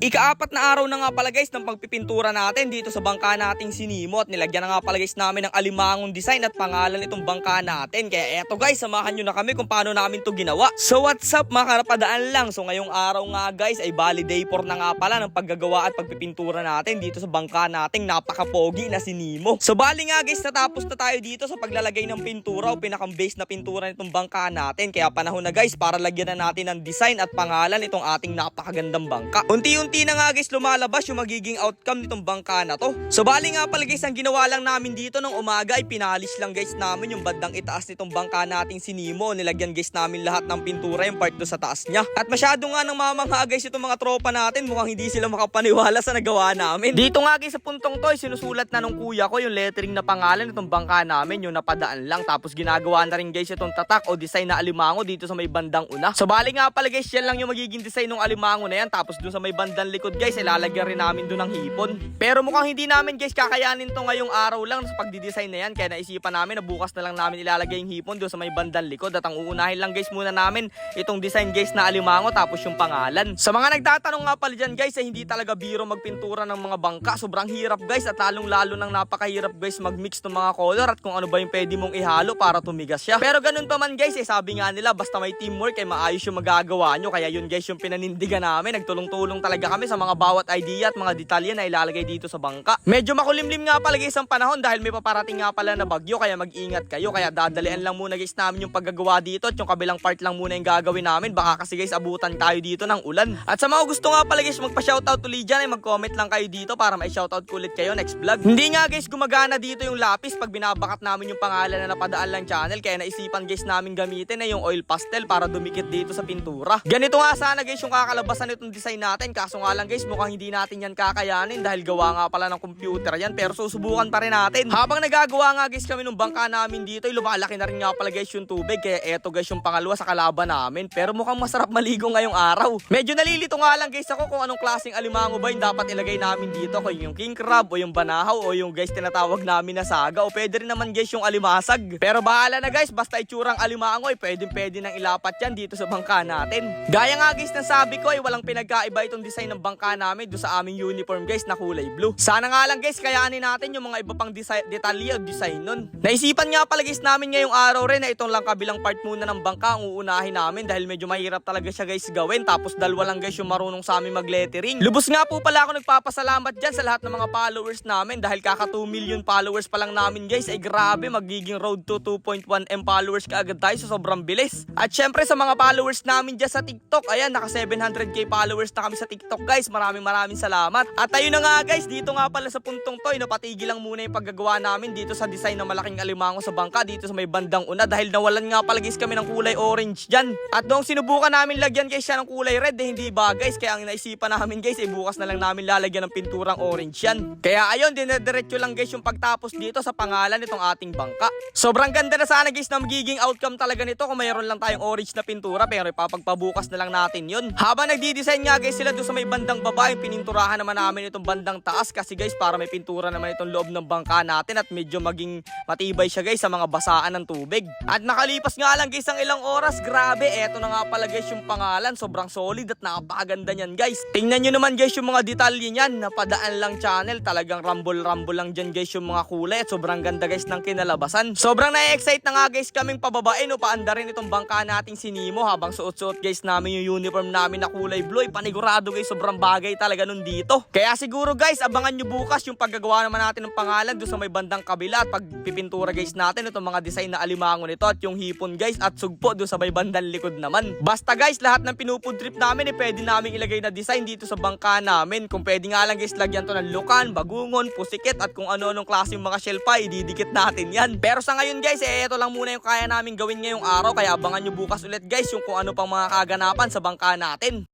Ikaapat na araw na nga pala guys ng pagpipintura natin dito sa bangka nating sinimo at nilagyan na nga pala guys namin ng alimangong design at pangalan itong bangka natin. Kaya eto guys, samahan nyo na kami kung paano namin to ginawa. So what's up mga karapadaan lang. So ngayong araw nga guys ay bali day 4 na nga pala ng paggagawa at pagpipintura natin dito sa bangka nating napakapogi na sinimo. So bali nga guys natapos na tayo dito sa paglalagay ng pintura o pinakang base na pintura nitong bangka natin. Kaya panahon na guys para lagyan na natin ng design at pangalan itong ating napakagandang bangka. Unti-unti na nga guys lumalabas yung magiging outcome nitong bangka na to. So bali nga pala guys ang ginawa lang namin dito ng umaga ay pinalis lang guys namin yung bandang itaas nitong bangka nating sinimo. Nilagyan guys namin lahat ng pintura yung part do sa taas niya. At masyado nga nang mamangha guys itong mga tropa natin mukhang hindi sila makapaniwala sa nagawa namin. Dito nga guys sa puntong to sinusulat na nung kuya ko yung lettering na pangalan nitong bangka namin yung napadaan lang. Tapos ginagawa na rin guys itong tatak o design na alimango dito sa may bandang una. So bali nga pala guys yan lang yung magiging design ng alimango na yan. Tapos dun sa may bandang likod guys ilalagyan rin namin dun ng hipon. Pero mukhang hindi namin guys kakayanin to ngayong araw lang sa pagdidesign na yan. Kaya naisipan namin na bukas na lang namin ilalagay yung hipon dun sa may bandang likod. At ang uunahin lang guys muna namin itong design guys na alimango tapos yung pangalan. Sa mga nagtatanong nga pala dyan guys ay hindi talaga biro magpintura ng mga bangka. Sobrang hirap guys at lalong lalo nang napakahirap guys magmix ng mga color at kung ano ba yung pwede mong ihalo para tumigas siya. Pero ganun pa man guys eh sabi nga nila basta may teamwork ay maayos yung magagawa nyo. Kaya yun guys yung pinanindigan namin. Nagtulong-tulong talaga kami sa mga bawat idea at mga detalye na ilalagay dito sa bangka. Medyo makulimlim nga pala guys ang panahon dahil may paparating nga pala na bagyo kaya mag-ingat kayo. Kaya dadalian lang muna guys namin yung paggagawa dito at yung kabilang part lang muna yung gagawin namin. Baka kasi guys abutan tayo dito ng ulan. At sa mga gusto nga pala guys magpa-shoutout ulit dyan ay mag-comment lang kayo dito para ma-shoutout ko ulit kayo next vlog. Hindi nga guys gumagana dito yung lapis pag binabakat namin yung pangalan na napadaan lang channel kaya naisipan guys namin gamitin na yung oil pastel para dumikit dito sa pintura. Ganito nga sana guys yung kakalabasan nitong design natin kaso nga lang guys mukhang hindi natin yan kakayanin dahil gawa nga pala ng computer yan pero susubukan pa rin natin. Habang nagagawa nga guys kami nung bangka namin dito ay lumalaki na rin nga pala guys yung tubig kaya eto guys yung pangalawa sa kalaban namin pero mukhang masarap maligo ngayong araw. Medyo nalilito nga lang guys ako kung anong klaseng alimango ba yung dapat ilagay namin dito kung yung king crab o yung banahaw o yung guys tinatawag namin na saga o pwede rin naman guys yung alimasag. Pero bahala na guys basta itsurang alimango ay pwede pwede nang ilapat yan dito sa bangka natin. Gaya nga guys ng sabi ko ay walang pinagkaiba itong design ng bangka namin do sa aming uniform guys na kulay blue. Sana nga lang guys kayanin natin yung mga iba pang desi- detalye o design nun. Naisipan nga pala guys namin ngayong araw rin na itong lang kabilang part muna ng bangka ang uunahin namin dahil medyo mahirap talaga siya guys gawin tapos dalawa lang guys yung marunong sa amin mag-lettering. Lubos nga po pala ako nagpapasalamat dyan sa lahat ng mga followers namin dahil kaka 2 million followers pa lang namin guys ay grabe magiging road to 2.1m followers kaagad tayo so sobrang bilis. At syempre sa mga followers namin dyan sa TikTok, ayan naka 700k followers na kami sa TikTok guys. Maraming maraming salamat. At ayun na nga guys, dito nga pala sa puntong to, napatigil lang muna yung paggagawa namin dito sa design ng malaking alimango sa bangka dito sa may bandang una dahil nawalan nga pala guys kami ng kulay orange dyan. At noong sinubukan namin lagyan guys siya ng kulay red, eh, hindi ba guys? Kaya ang naisipan namin guys, eh bukas na lang namin lalagyan ng pinturang orange yan. Kaya ayun, dinediretso lang guys yung pagtapos dito sa pangalan nitong ating bangka. Sobrang ganda na sana guys na magiging outcome talaga nito kung mayroon lang tayong orange na pintura pero ipapagpabukas na lang natin yun. Habang nagdi-design nga guys sila doon sa may bandang baba, yung pininturahan naman namin itong bandang taas kasi guys para may pintura naman itong loob ng bangka natin at medyo maging matibay siya guys sa mga basaan ng tubig. At nakalipas nga lang guys ang ilang oras, grabe, eto na nga pala guys yung pangalan, sobrang solid at napakaganda niyan guys. Tingnan nyo naman guys yung mga detalye niyan, napadaan lang channel, talagang rumble-rumble lang dyan guys yung mga kulay at sobrang ganda guys ng kinalabasan. Sobrang na-excite na nga guys kaming pababain o paanda rin itong bangka nating sinimo habang suot-suot guys namin yung uniform namin na kulay blue. Ay, panigurado guys, sobrang bagay talaga nun dito. Kaya siguro guys, abangan nyo bukas yung paggagawa naman natin ng pangalan doon sa may bandang kabila at pagpipintura guys natin itong mga design na alimango nito at yung hipon guys at sugpo doon sa may bandang likod naman. Basta guys, lahat ng pinupod trip namin eh pwede namin ilagay na design dito sa bangka namin. Kung pwede nga lang guys, lagyan to ng lukan, bagungon, pusikit at kung ano-anong klase yung mga shell pa, ididikit natin yan. Pero sa ngayon guys, eh ito lang muna yung kaya namin gawin ngayong araw kaya abangan nyo bukas ulit guys yung kung ano pang mga kaganapan sa bangka natin.